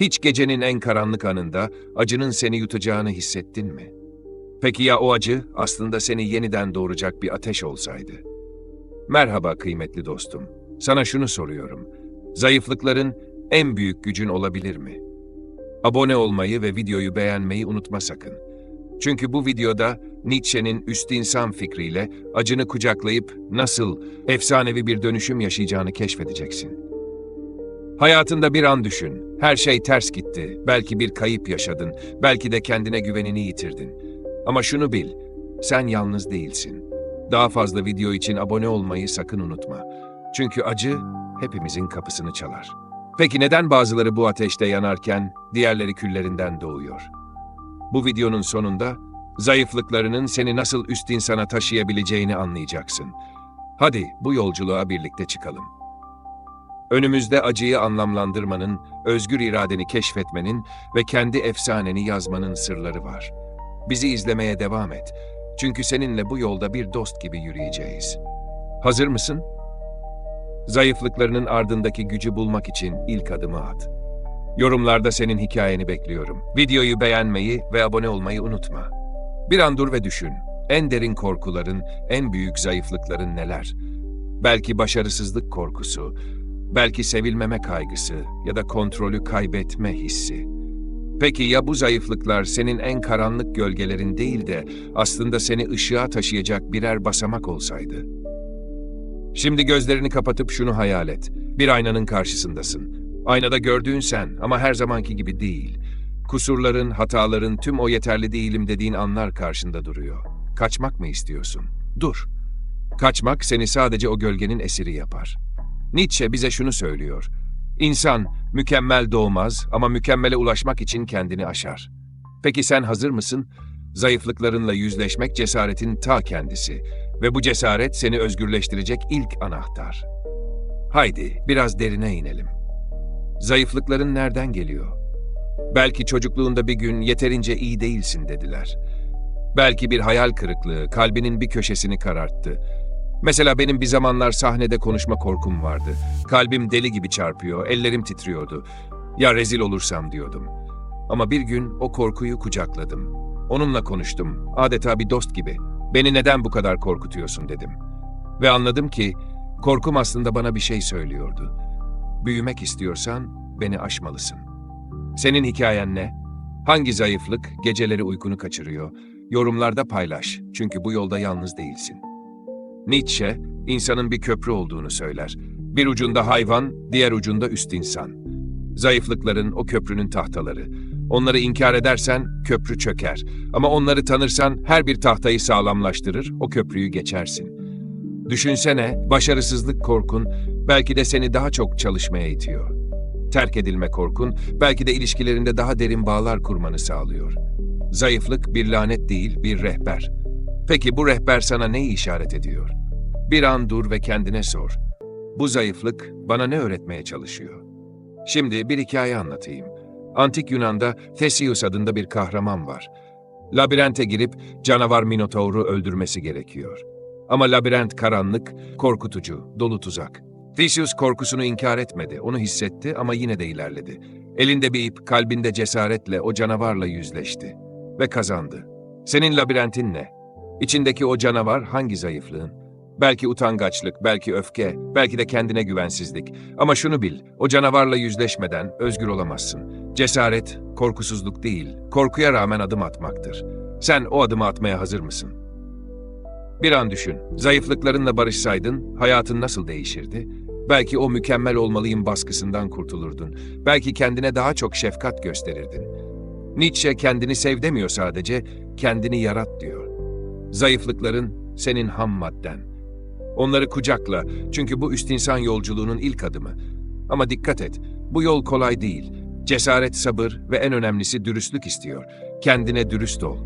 Hiç gecenin en karanlık anında acının seni yutacağını hissettin mi? Peki ya o acı aslında seni yeniden doğuracak bir ateş olsaydı? Merhaba kıymetli dostum. Sana şunu soruyorum. Zayıflıkların en büyük gücün olabilir mi? Abone olmayı ve videoyu beğenmeyi unutma sakın. Çünkü bu videoda Nietzsche'nin üst insan fikriyle acını kucaklayıp nasıl efsanevi bir dönüşüm yaşayacağını keşfedeceksin. Hayatında bir an düşün. Her şey ters gitti. Belki bir kayıp yaşadın. Belki de kendine güvenini yitirdin. Ama şunu bil. Sen yalnız değilsin. Daha fazla video için abone olmayı sakın unutma. Çünkü acı hepimizin kapısını çalar. Peki neden bazıları bu ateşte yanarken diğerleri küllerinden doğuyor? Bu videonun sonunda zayıflıklarının seni nasıl üst insana taşıyabileceğini anlayacaksın. Hadi bu yolculuğa birlikte çıkalım. Önümüzde acıyı anlamlandırmanın, özgür iradeni keşfetmenin ve kendi efsaneni yazmanın sırları var. Bizi izlemeye devam et. Çünkü seninle bu yolda bir dost gibi yürüyeceğiz. Hazır mısın? Zayıflıklarının ardındaki gücü bulmak için ilk adımı at. Yorumlarda senin hikayeni bekliyorum. Videoyu beğenmeyi ve abone olmayı unutma. Bir an dur ve düşün. En derin korkuların, en büyük zayıflıkların neler? Belki başarısızlık korkusu, belki sevilmeme kaygısı ya da kontrolü kaybetme hissi. Peki ya bu zayıflıklar senin en karanlık gölgelerin değil de aslında seni ışığa taşıyacak birer basamak olsaydı? Şimdi gözlerini kapatıp şunu hayal et. Bir aynanın karşısındasın. Aynada gördüğün sen ama her zamanki gibi değil. Kusurların, hataların, tüm o yeterli değilim dediğin anlar karşında duruyor. Kaçmak mı istiyorsun? Dur. Kaçmak seni sadece o gölgenin esiri yapar. Nietzsche bize şunu söylüyor. İnsan mükemmel doğmaz ama mükemmele ulaşmak için kendini aşar. Peki sen hazır mısın? Zayıflıklarınla yüzleşmek cesaretin ta kendisi ve bu cesaret seni özgürleştirecek ilk anahtar. Haydi biraz derine inelim. Zayıflıkların nereden geliyor? Belki çocukluğunda bir gün yeterince iyi değilsin dediler. Belki bir hayal kırıklığı kalbinin bir köşesini kararttı. Mesela benim bir zamanlar sahnede konuşma korkum vardı. Kalbim deli gibi çarpıyor, ellerim titriyordu. Ya rezil olursam diyordum. Ama bir gün o korkuyu kucakladım. Onunla konuştum, adeta bir dost gibi. Beni neden bu kadar korkutuyorsun dedim. Ve anladım ki korkum aslında bana bir şey söylüyordu. Büyümek istiyorsan beni aşmalısın. Senin hikayen ne? Hangi zayıflık geceleri uykunu kaçırıyor? Yorumlarda paylaş çünkü bu yolda yalnız değilsin. Nietzsche, insanın bir köprü olduğunu söyler. Bir ucunda hayvan, diğer ucunda üst insan. Zayıflıkların o köprünün tahtaları. Onları inkar edersen köprü çöker. Ama onları tanırsan her bir tahtayı sağlamlaştırır, o köprüyü geçersin. Düşünsene, başarısızlık korkun belki de seni daha çok çalışmaya itiyor. Terk edilme korkun belki de ilişkilerinde daha derin bağlar kurmanı sağlıyor. Zayıflık bir lanet değil, bir rehber. Peki bu rehber sana neyi işaret ediyor? Bir an dur ve kendine sor. Bu zayıflık bana ne öğretmeye çalışıyor? Şimdi bir hikaye anlatayım. Antik Yunan'da Theseus adında bir kahraman var. Labirente girip canavar Minotaur'u öldürmesi gerekiyor. Ama labirent karanlık, korkutucu, dolu tuzak. Theseus korkusunu inkar etmedi, onu hissetti ama yine de ilerledi. Elinde bir ip, kalbinde cesaretle o canavarla yüzleşti. Ve kazandı. Senin labirentin ne? İçindeki o canavar hangi zayıflığın? Belki utangaçlık, belki öfke, belki de kendine güvensizlik. Ama şunu bil, o canavarla yüzleşmeden özgür olamazsın. Cesaret, korkusuzluk değil, korkuya rağmen adım atmaktır. Sen o adımı atmaya hazır mısın? Bir an düşün, zayıflıklarınla barışsaydın, hayatın nasıl değişirdi? Belki o mükemmel olmalıyım baskısından kurtulurdun. Belki kendine daha çok şefkat gösterirdin. Nietzsche kendini sev demiyor sadece, kendini yarat diyor. Zayıflıkların senin ham madden. Onları kucakla çünkü bu üst insan yolculuğunun ilk adımı. Ama dikkat et, bu yol kolay değil. Cesaret, sabır ve en önemlisi dürüstlük istiyor. Kendine dürüst ol.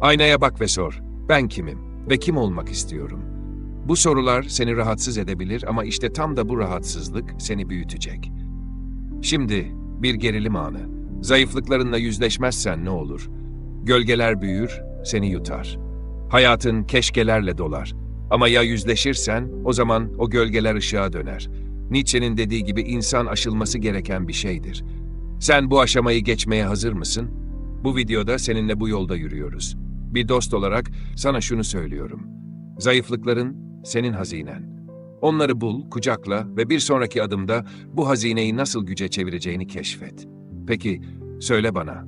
Aynaya bak ve sor, ben kimim ve kim olmak istiyorum? Bu sorular seni rahatsız edebilir ama işte tam da bu rahatsızlık seni büyütecek. Şimdi bir gerilim anı. Zayıflıklarınla yüzleşmezsen ne olur? Gölgeler büyür, seni yutar. Hayatın keşkelerle dolar. Ama ya yüzleşirsen o zaman o gölgeler ışığa döner. Nietzsche'nin dediği gibi insan aşılması gereken bir şeydir. Sen bu aşamayı geçmeye hazır mısın? Bu videoda seninle bu yolda yürüyoruz. Bir dost olarak sana şunu söylüyorum. Zayıflıkların senin hazinen. Onları bul, kucakla ve bir sonraki adımda bu hazineyi nasıl güce çevireceğini keşfet. Peki, söyle bana,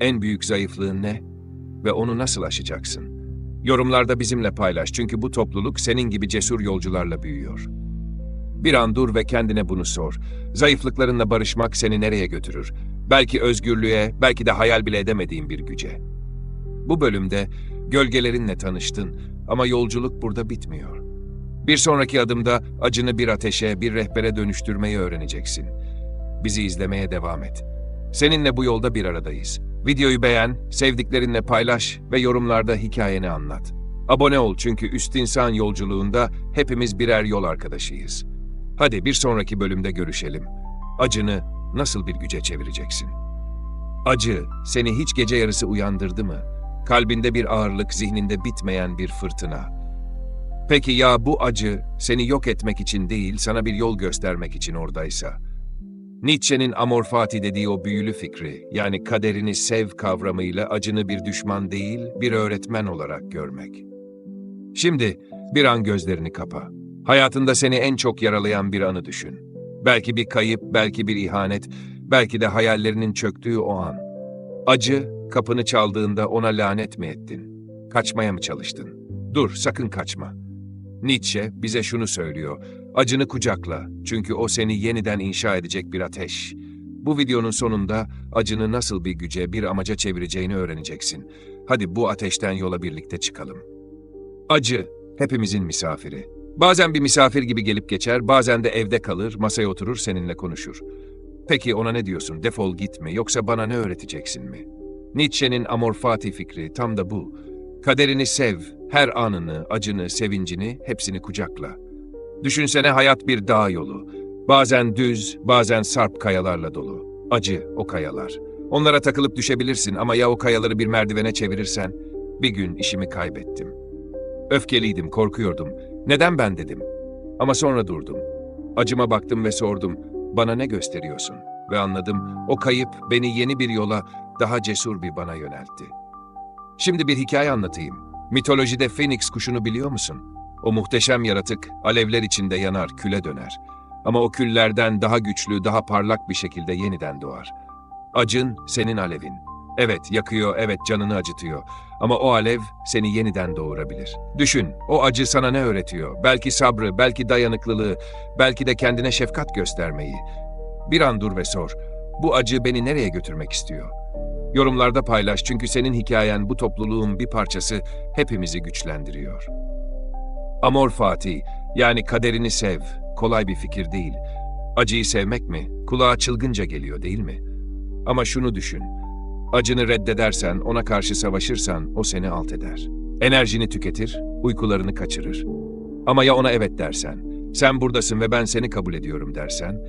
en büyük zayıflığın ne ve onu nasıl aşacaksın? Yorumlarda bizimle paylaş çünkü bu topluluk senin gibi cesur yolcularla büyüyor. Bir an dur ve kendine bunu sor. Zayıflıklarınla barışmak seni nereye götürür? Belki özgürlüğe, belki de hayal bile edemediğin bir güce. Bu bölümde gölgelerinle tanıştın ama yolculuk burada bitmiyor. Bir sonraki adımda acını bir ateşe, bir rehbere dönüştürmeyi öğreneceksin. Bizi izlemeye devam et. Seninle bu yolda bir aradayız. Videoyu beğen, sevdiklerinle paylaş ve yorumlarda hikayeni anlat. Abone ol çünkü üst insan yolculuğunda hepimiz birer yol arkadaşıyız. Hadi bir sonraki bölümde görüşelim. Acını nasıl bir güce çevireceksin? Acı seni hiç gece yarısı uyandırdı mı? Kalbinde bir ağırlık, zihninde bitmeyen bir fırtına. Peki ya bu acı seni yok etmek için değil, sana bir yol göstermek için oradaysa? Nietzsche'nin amor fati dediği o büyülü fikri, yani kaderini sev kavramıyla acını bir düşman değil, bir öğretmen olarak görmek. Şimdi bir an gözlerini kapa. Hayatında seni en çok yaralayan bir anı düşün. Belki bir kayıp, belki bir ihanet, belki de hayallerinin çöktüğü o an. Acı kapını çaldığında ona lanet mi ettin? Kaçmaya mı çalıştın? Dur, sakın kaçma. Nietzsche bize şunu söylüyor. Acını kucakla çünkü o seni yeniden inşa edecek bir ateş. Bu videonun sonunda acını nasıl bir güce, bir amaca çevireceğini öğreneceksin. Hadi bu ateşten yola birlikte çıkalım. Acı, hepimizin misafiri. Bazen bir misafir gibi gelip geçer, bazen de evde kalır, masaya oturur, seninle konuşur. Peki ona ne diyorsun? Defol gitme, yoksa bana ne öğreteceksin mi? Nietzsche'nin amor fati fikri tam da bu. Kaderini sev, her anını, acını, sevincini, hepsini kucakla. Düşünsene hayat bir dağ yolu. Bazen düz, bazen sarp kayalarla dolu. Acı o kayalar. Onlara takılıp düşebilirsin ama ya o kayaları bir merdivene çevirirsen? Bir gün işimi kaybettim. Öfkeliydim, korkuyordum. Neden ben dedim. Ama sonra durdum. Acıma baktım ve sordum. Bana ne gösteriyorsun? Ve anladım. O kayıp beni yeni bir yola, daha cesur bir bana yöneltti. Şimdi bir hikaye anlatayım. Mitolojide Phoenix kuşunu biliyor musun? O muhteşem yaratık alevler içinde yanar, küle döner. Ama o küllerden daha güçlü, daha parlak bir şekilde yeniden doğar. Acın senin alevin. Evet yakıyor, evet canını acıtıyor. Ama o alev seni yeniden doğurabilir. Düşün, o acı sana ne öğretiyor? Belki sabrı, belki dayanıklılığı, belki de kendine şefkat göstermeyi. Bir an dur ve sor. Bu acı beni nereye götürmek istiyor? Yorumlarda paylaş çünkü senin hikayen bu topluluğun bir parçası hepimizi güçlendiriyor. Amor Fatih, yani kaderini sev, kolay bir fikir değil. Acıyı sevmek mi? Kulağa çılgınca geliyor değil mi? Ama şunu düşün. Acını reddedersen, ona karşı savaşırsan o seni alt eder. Enerjini tüketir, uykularını kaçırır. Ama ya ona evet dersen, sen buradasın ve ben seni kabul ediyorum dersen,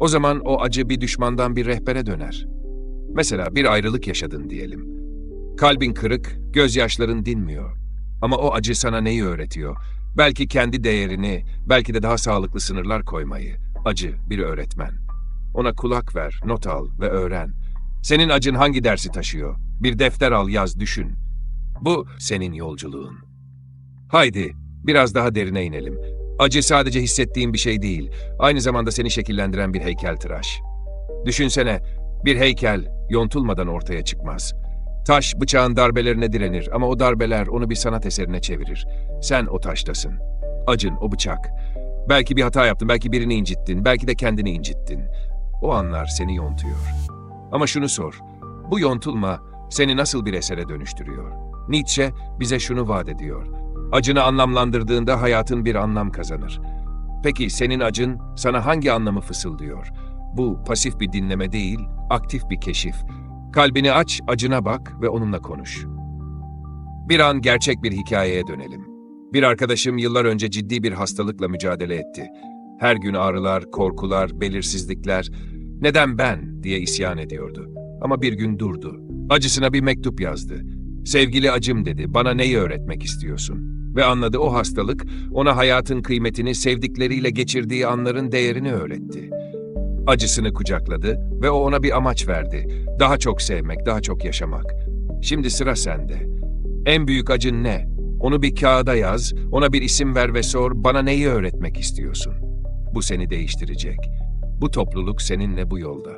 o zaman o acı bir düşmandan bir rehbere döner. Mesela bir ayrılık yaşadın diyelim. Kalbin kırık, gözyaşların dinmiyor. Ama o acı sana neyi öğretiyor? Belki kendi değerini, belki de daha sağlıklı sınırlar koymayı. Acı bir öğretmen. Ona kulak ver, not al ve öğren. Senin acın hangi dersi taşıyor? Bir defter al, yaz, düşün. Bu senin yolculuğun. Haydi, biraz daha derine inelim. Acı sadece hissettiğin bir şey değil, aynı zamanda seni şekillendiren bir heykeltıraş. Düşünsene, bir heykel yontulmadan ortaya çıkmaz. Taş bıçağın darbelerine direnir ama o darbeler onu bir sanat eserine çevirir. Sen o taştasın. Acın o bıçak. Belki bir hata yaptın, belki birini incittin, belki de kendini incittin. O anlar seni yontuyor. Ama şunu sor. Bu yontulma seni nasıl bir esere dönüştürüyor? Nietzsche bize şunu vaat ediyor. Acını anlamlandırdığında hayatın bir anlam kazanır. Peki senin acın sana hangi anlamı fısıldıyor? Bu pasif bir dinleme değil, aktif bir keşif. Kalbini aç, acına bak ve onunla konuş. Bir an gerçek bir hikayeye dönelim. Bir arkadaşım yıllar önce ciddi bir hastalıkla mücadele etti. Her gün ağrılar, korkular, belirsizlikler. Neden ben diye isyan ediyordu. Ama bir gün durdu. Acısına bir mektup yazdı. Sevgili acım dedi, bana neyi öğretmek istiyorsun? Ve anladı o hastalık ona hayatın kıymetini sevdikleriyle geçirdiği anların değerini öğretti. Acısını kucakladı ve o ona bir amaç verdi. Daha çok sevmek, daha çok yaşamak. Şimdi sıra sende. En büyük acın ne? Onu bir kağıda yaz, ona bir isim ver ve sor, bana neyi öğretmek istiyorsun? Bu seni değiştirecek. Bu topluluk seninle bu yolda.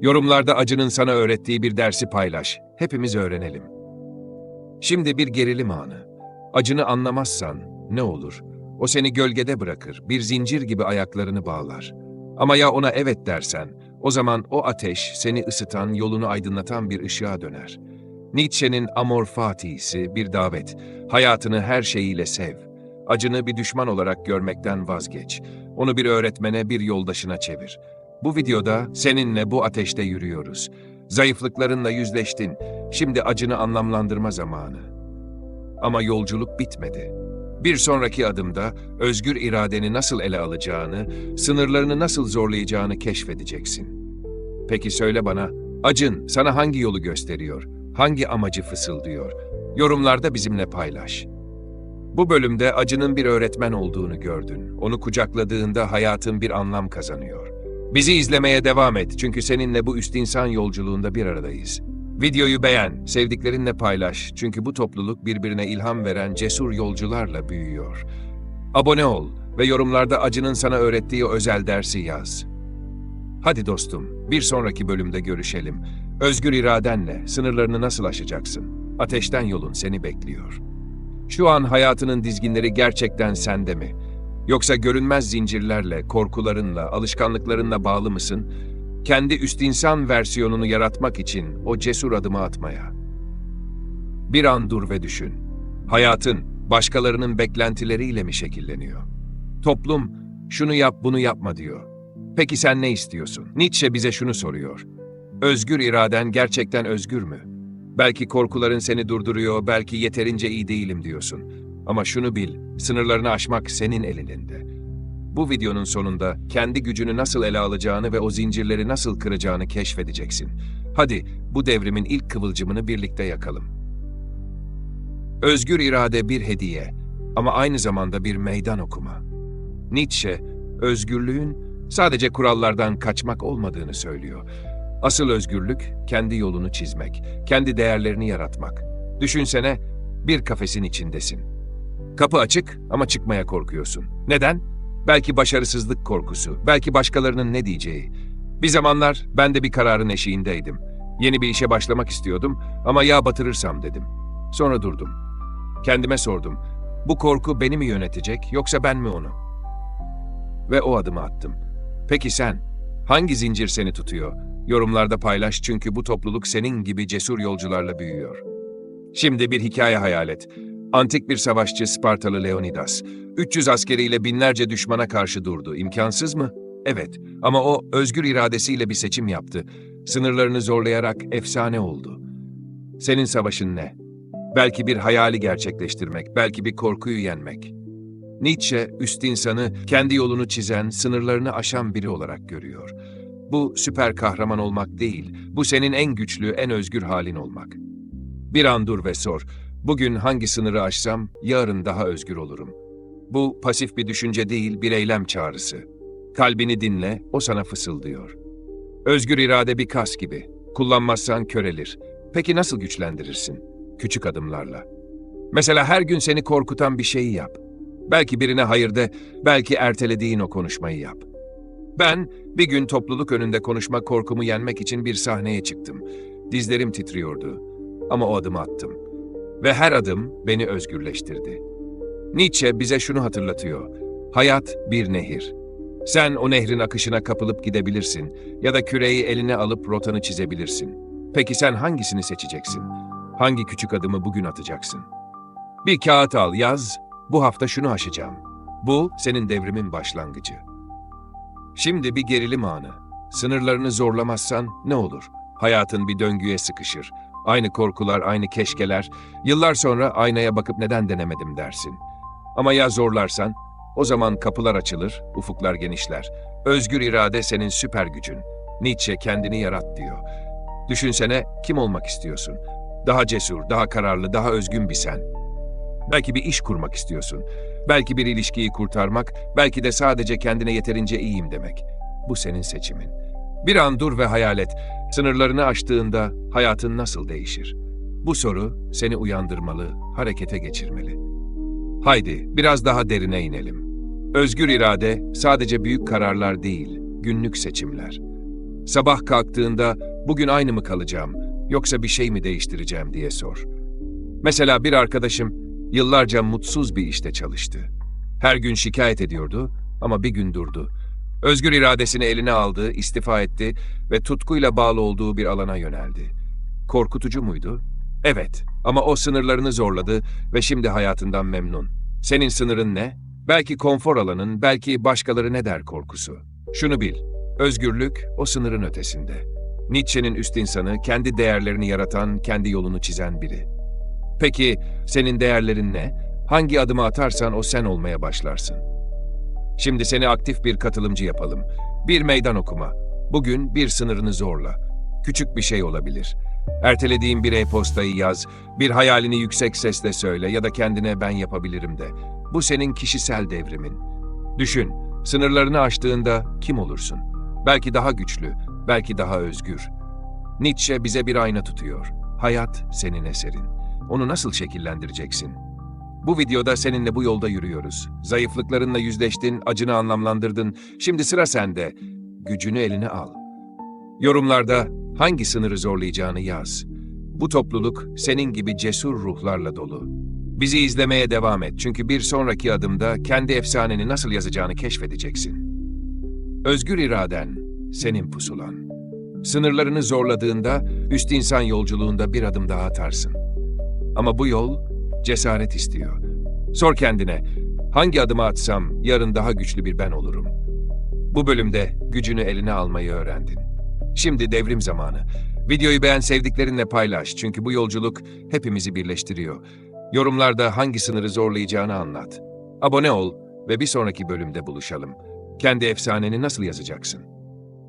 Yorumlarda acının sana öğrettiği bir dersi paylaş. Hepimiz öğrenelim. Şimdi bir gerilim anı. Acını anlamazsan ne olur? O seni gölgede bırakır, bir zincir gibi ayaklarını bağlar. Ama ya ona evet dersen, o zaman o ateş seni ısıtan, yolunu aydınlatan bir ışığa döner. Nietzsche'nin Amor Fati'si bir davet. Hayatını her şeyiyle sev. Acını bir düşman olarak görmekten vazgeç. Onu bir öğretmene, bir yoldaşına çevir. Bu videoda seninle bu ateşte yürüyoruz. Zayıflıklarınla yüzleştin. Şimdi acını anlamlandırma zamanı. Ama yolculuk bitmedi. Bir sonraki adımda özgür iradeni nasıl ele alacağını, sınırlarını nasıl zorlayacağını keşfedeceksin. Peki söyle bana, acın sana hangi yolu gösteriyor, hangi amacı fısıldıyor? Yorumlarda bizimle paylaş. Bu bölümde acının bir öğretmen olduğunu gördün. Onu kucakladığında hayatın bir anlam kazanıyor. Bizi izlemeye devam et çünkü seninle bu üst insan yolculuğunda bir aradayız. Videoyu beğen, sevdiklerinle paylaş çünkü bu topluluk birbirine ilham veren cesur yolcularla büyüyor. Abone ol ve yorumlarda acının sana öğrettiği özel dersi yaz. Hadi dostum, bir sonraki bölümde görüşelim. Özgür iradenle sınırlarını nasıl aşacaksın? Ateşten yolun seni bekliyor. Şu an hayatının dizginleri gerçekten sende mi? Yoksa görünmez zincirlerle, korkularınla, alışkanlıklarınla bağlı mısın? Kendi üst insan versiyonunu yaratmak için o cesur adımı atmaya. Bir an dur ve düşün. Hayatın başkalarının beklentileriyle mi şekilleniyor? Toplum şunu yap bunu yapma diyor. Peki sen ne istiyorsun? Nietzsche bize şunu soruyor. Özgür iraden gerçekten özgür mü? Belki korkuların seni durduruyor, belki yeterince iyi değilim diyorsun. Ama şunu bil, sınırlarını aşmak senin elinde. Bu videonun sonunda kendi gücünü nasıl ele alacağını ve o zincirleri nasıl kıracağını keşfedeceksin. Hadi bu devrimin ilk kıvılcımını birlikte yakalım. Özgür irade bir hediye ama aynı zamanda bir meydan okuma. Nietzsche, özgürlüğün sadece kurallardan kaçmak olmadığını söylüyor. Asıl özgürlük kendi yolunu çizmek, kendi değerlerini yaratmak. Düşünsene bir kafesin içindesin. Kapı açık ama çıkmaya korkuyorsun. Neden? Belki başarısızlık korkusu, belki başkalarının ne diyeceği. Bir zamanlar ben de bir kararın eşiğindeydim. Yeni bir işe başlamak istiyordum ama ya batırırsam dedim. Sonra durdum. Kendime sordum. Bu korku beni mi yönetecek yoksa ben mi onu? Ve o adımı attım. Peki sen? Hangi zincir seni tutuyor? Yorumlarda paylaş çünkü bu topluluk senin gibi cesur yolcularla büyüyor. Şimdi bir hikaye hayal et. Antik bir savaşçı Spartalı Leonidas. 300 askeriyle binlerce düşmana karşı durdu. İmkansız mı? Evet. Ama o özgür iradesiyle bir seçim yaptı. Sınırlarını zorlayarak efsane oldu. Senin savaşın ne? Belki bir hayali gerçekleştirmek, belki bir korkuyu yenmek. Nietzsche, üst insanı kendi yolunu çizen, sınırlarını aşan biri olarak görüyor. Bu süper kahraman olmak değil, bu senin en güçlü, en özgür halin olmak. Bir an dur ve sor, bugün hangi sınırı aşsam, yarın daha özgür olurum. Bu pasif bir düşünce değil, bir eylem çağrısı. Kalbini dinle, o sana fısıldıyor. Özgür irade bir kas gibi. Kullanmazsan körelir. Peki nasıl güçlendirirsin? Küçük adımlarla. Mesela her gün seni korkutan bir şeyi yap. Belki birine hayır de, belki ertelediğin o konuşmayı yap. Ben bir gün topluluk önünde konuşma korkumu yenmek için bir sahneye çıktım. Dizlerim titriyordu ama o adımı attım. Ve her adım beni özgürleştirdi. Nietzsche bize şunu hatırlatıyor. Hayat bir nehir. Sen o nehrin akışına kapılıp gidebilirsin ya da küreyi eline alıp rotanı çizebilirsin. Peki sen hangisini seçeceksin? Hangi küçük adımı bugün atacaksın? Bir kağıt al, yaz. Bu hafta şunu aşacağım. Bu senin devrimin başlangıcı. Şimdi bir gerilim anı. Sınırlarını zorlamazsan ne olur? Hayatın bir döngüye sıkışır. Aynı korkular, aynı keşkeler. Yıllar sonra aynaya bakıp neden denemedim dersin. Ama ya zorlarsan? O zaman kapılar açılır, ufuklar genişler. Özgür irade senin süper gücün. Nietzsche kendini yarat diyor. Düşünsene kim olmak istiyorsun? Daha cesur, daha kararlı, daha özgün bir sen. Belki bir iş kurmak istiyorsun. Belki bir ilişkiyi kurtarmak, belki de sadece kendine yeterince iyiyim demek. Bu senin seçimin. Bir an dur ve hayal et. Sınırlarını aştığında hayatın nasıl değişir? Bu soru seni uyandırmalı, harekete geçirmeli. Haydi biraz daha derine inelim. Özgür irade sadece büyük kararlar değil, günlük seçimler. Sabah kalktığında bugün aynı mı kalacağım yoksa bir şey mi değiştireceğim diye sor. Mesela bir arkadaşım yıllarca mutsuz bir işte çalıştı. Her gün şikayet ediyordu ama bir gün durdu. Özgür iradesini eline aldı, istifa etti ve tutkuyla bağlı olduğu bir alana yöneldi. Korkutucu muydu? Evet ama o sınırlarını zorladı ve şimdi hayatından memnun. Senin sınırın ne? Belki konfor alanın, belki başkaları ne der korkusu. Şunu bil, özgürlük o sınırın ötesinde. Nietzsche'nin üst insanı, kendi değerlerini yaratan, kendi yolunu çizen biri. Peki senin değerlerin ne? Hangi adımı atarsan o sen olmaya başlarsın. Şimdi seni aktif bir katılımcı yapalım. Bir meydan okuma. Bugün bir sınırını zorla. Küçük bir şey olabilir. Ertelediğin bir e-postayı yaz, bir hayalini yüksek sesle söyle ya da kendine ben yapabilirim de. Bu senin kişisel devrimin. Düşün, sınırlarını aştığında kim olursun? Belki daha güçlü, belki daha özgür. Nietzsche bize bir ayna tutuyor. Hayat senin eserin. Onu nasıl şekillendireceksin? Bu videoda seninle bu yolda yürüyoruz. Zayıflıklarınla yüzleştin, acını anlamlandırdın. Şimdi sıra sende. Gücünü eline al. Yorumlarda hangi sınırı zorlayacağını yaz. Bu topluluk senin gibi cesur ruhlarla dolu. Bizi izlemeye devam et çünkü bir sonraki adımda kendi efsaneni nasıl yazacağını keşfedeceksin. Özgür iraden senin pusulan. Sınırlarını zorladığında üst insan yolculuğunda bir adım daha atarsın. Ama bu yol cesaret istiyor. Sor kendine, hangi adımı atsam yarın daha güçlü bir ben olurum. Bu bölümde gücünü eline almayı öğrendin. Şimdi devrim zamanı. Videoyu beğen sevdiklerinle paylaş çünkü bu yolculuk hepimizi birleştiriyor. Yorumlarda hangi sınırı zorlayacağını anlat. Abone ol ve bir sonraki bölümde buluşalım. Kendi efsaneni nasıl yazacaksın?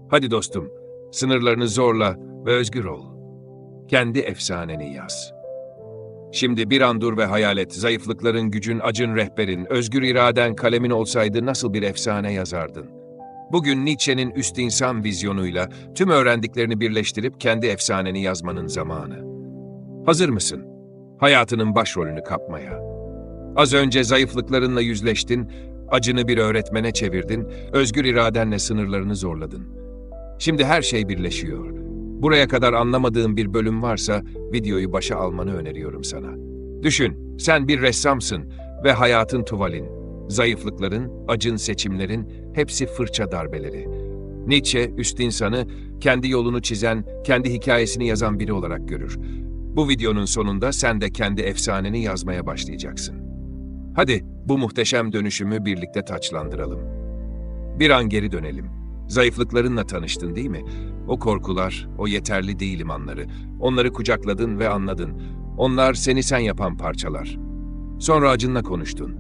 Hadi dostum, sınırlarını zorla ve özgür ol. Kendi efsaneni yaz. Şimdi bir an dur ve hayal et, zayıflıkların, gücün, acın rehberin, özgür iraden kalemin olsaydı nasıl bir efsane yazardın? Bugün Nietzsche'nin üst insan vizyonuyla tüm öğrendiklerini birleştirip kendi efsaneni yazmanın zamanı. Hazır mısın? Hayatının başrolünü kapmaya. Az önce zayıflıklarınla yüzleştin, acını bir öğretmene çevirdin, özgür iradenle sınırlarını zorladın. Şimdi her şey birleşiyor. Buraya kadar anlamadığın bir bölüm varsa videoyu başa almanı öneriyorum sana. Düşün, sen bir ressamsın ve hayatın tuvalin. Zayıflıkların, acın seçimlerin hepsi fırça darbeleri. Nietzsche üst insanı kendi yolunu çizen, kendi hikayesini yazan biri olarak görür. Bu videonun sonunda sen de kendi efsaneni yazmaya başlayacaksın. Hadi bu muhteşem dönüşümü birlikte taçlandıralım. Bir an geri dönelim. Zayıflıklarınla tanıştın değil mi? O korkular, o yeterli değilim anları. Onları kucakladın ve anladın. Onlar seni sen yapan parçalar. Sonra acınla konuştun.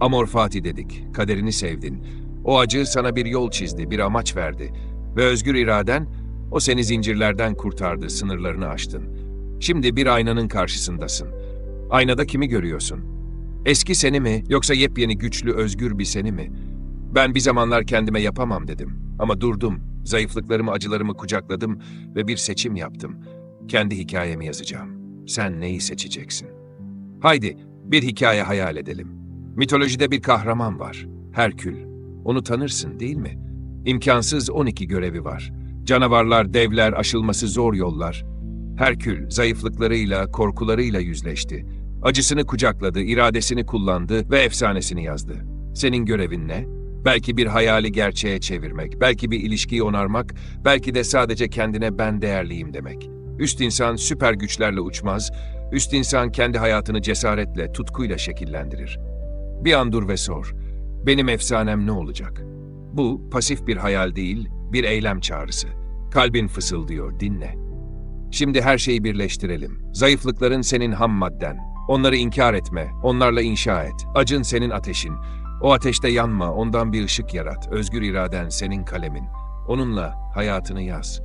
Amor fati dedik, kaderini sevdin. O acı sana bir yol çizdi, bir amaç verdi. Ve özgür iraden, o seni zincirlerden kurtardı, sınırlarını aştın. Şimdi bir aynanın karşısındasın. Aynada kimi görüyorsun? Eski seni mi, yoksa yepyeni güçlü, özgür bir seni mi? Ben bir zamanlar kendime yapamam dedim. Ama durdum, zayıflıklarımı, acılarımı kucakladım ve bir seçim yaptım. Kendi hikayemi yazacağım. Sen neyi seçeceksin? Haydi, bir hikaye hayal edelim. Mitolojide bir kahraman var. Herkül. Onu tanırsın değil mi? İmkansız 12 görevi var. Canavarlar, devler, aşılması zor yollar. Herkül zayıflıklarıyla, korkularıyla yüzleşti. Acısını kucakladı, iradesini kullandı ve efsanesini yazdı. Senin görevin ne? Belki bir hayali gerçeğe çevirmek, belki bir ilişkiyi onarmak, belki de sadece kendine ben değerliyim demek. Üst insan süper güçlerle uçmaz, üst insan kendi hayatını cesaretle, tutkuyla şekillendirir. Bir an dur ve sor. Benim efsanem ne olacak? Bu pasif bir hayal değil, bir eylem çağrısı. Kalbin fısıldıyor, dinle. Şimdi her şeyi birleştirelim. Zayıflıkların senin ham madden. Onları inkar etme, onlarla inşa et. Acın senin ateşin. O ateşte yanma, ondan bir ışık yarat. Özgür iraden senin kalemin. Onunla hayatını yaz.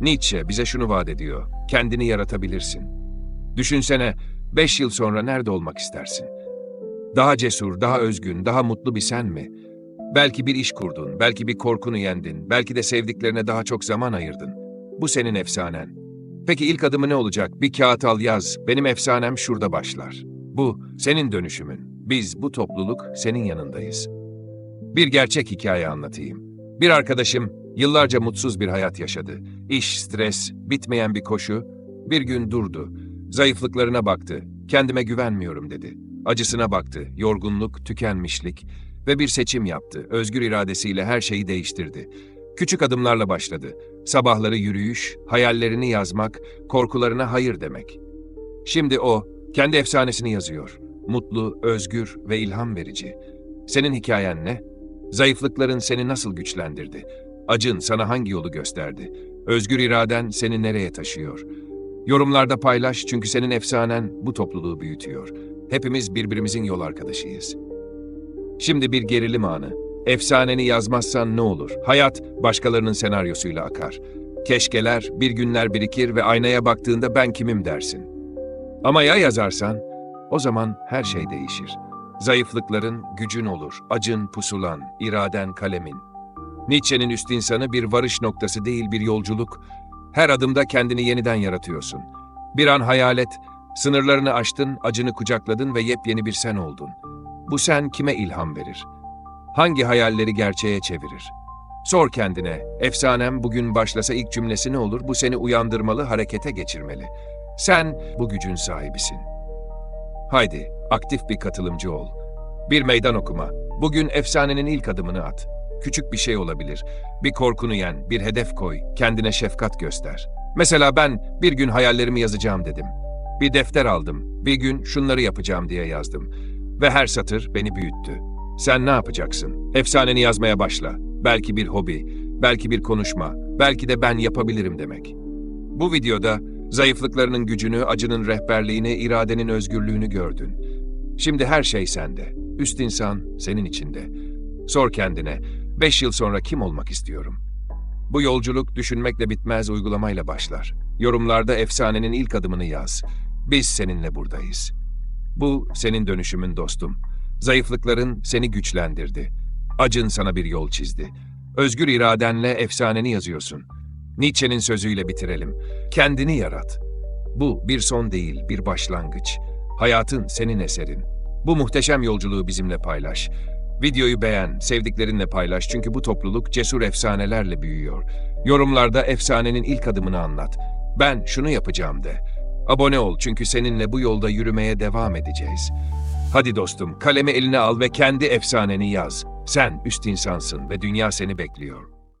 Nietzsche bize şunu vaat ediyor. Kendini yaratabilirsin. Düşünsene, beş yıl sonra nerede olmak istersin? Daha cesur, daha özgün, daha mutlu bir sen mi? Belki bir iş kurdun, belki bir korkunu yendin, belki de sevdiklerine daha çok zaman ayırdın. Bu senin efsanen. Peki ilk adımı ne olacak? Bir kağıt al yaz. Benim efsanem şurada başlar. Bu senin dönüşümün. Biz bu topluluk senin yanındayız. Bir gerçek hikaye anlatayım. Bir arkadaşım yıllarca mutsuz bir hayat yaşadı. İş, stres, bitmeyen bir koşu. Bir gün durdu. Zayıflıklarına baktı. Kendime güvenmiyorum dedi. Acısına baktı. Yorgunluk, tükenmişlik ve bir seçim yaptı. Özgür iradesiyle her şeyi değiştirdi. Küçük adımlarla başladı. Sabahları yürüyüş, hayallerini yazmak, korkularına hayır demek. Şimdi o kendi efsanesini yazıyor. Mutlu, özgür ve ilham verici. Senin hikayen ne? Zayıflıkların seni nasıl güçlendirdi? Acın sana hangi yolu gösterdi? Özgür iraden seni nereye taşıyor? Yorumlarda paylaş çünkü senin efsanen bu topluluğu büyütüyor. Hepimiz birbirimizin yol arkadaşıyız. Şimdi bir gerilim anı. Efsaneni yazmazsan ne olur? Hayat başkalarının senaryosuyla akar. Keşkeler, bir günler birikir ve aynaya baktığında ben kimim dersin. Ama ya yazarsan, o zaman her şey değişir. Zayıflıkların gücün olur, acın pusulan, iraden kalemin. Nietzsche'nin üst insanı bir varış noktası değil bir yolculuk. Her adımda kendini yeniden yaratıyorsun. Bir an hayal et, sınırlarını aştın, acını kucakladın ve yepyeni bir sen oldun. Bu sen kime ilham verir? Hangi hayalleri gerçeğe çevirir? Sor kendine, efsanem bugün başlasa ilk cümlesi ne olur? Bu seni uyandırmalı, harekete geçirmeli. Sen bu gücün sahibisin. Haydi, aktif bir katılımcı ol. Bir meydan okuma. Bugün efsanenin ilk adımını at. Küçük bir şey olabilir. Bir korkunu yen, bir hedef koy, kendine şefkat göster. Mesela ben bir gün hayallerimi yazacağım dedim. Bir defter aldım, bir gün şunları yapacağım diye yazdım. Ve her satır beni büyüttü. Sen ne yapacaksın? Efsaneni yazmaya başla. Belki bir hobi, belki bir konuşma, belki de ben yapabilirim demek. Bu videoda zayıflıklarının gücünü, acının rehberliğini, iradenin özgürlüğünü gördün. Şimdi her şey sende. Üst insan senin içinde. Sor kendine, beş yıl sonra kim olmak istiyorum? Bu yolculuk düşünmekle bitmez uygulamayla başlar. Yorumlarda efsanenin ilk adımını yaz. Biz seninle buradayız. Bu senin dönüşümün dostum. Zayıflıkların seni güçlendirdi. Acın sana bir yol çizdi. Özgür iradenle efsaneni yazıyorsun. Nietzsche'nin sözüyle bitirelim. Kendini yarat. Bu bir son değil, bir başlangıç. Hayatın senin eserin. Bu muhteşem yolculuğu bizimle paylaş. Videoyu beğen, sevdiklerinle paylaş çünkü bu topluluk cesur efsanelerle büyüyor. Yorumlarda efsanenin ilk adımını anlat. Ben şunu yapacağım de. Abone ol çünkü seninle bu yolda yürümeye devam edeceğiz. Hadi dostum, kalemi eline al ve kendi efsaneni yaz. Sen üst insansın ve dünya seni bekliyor.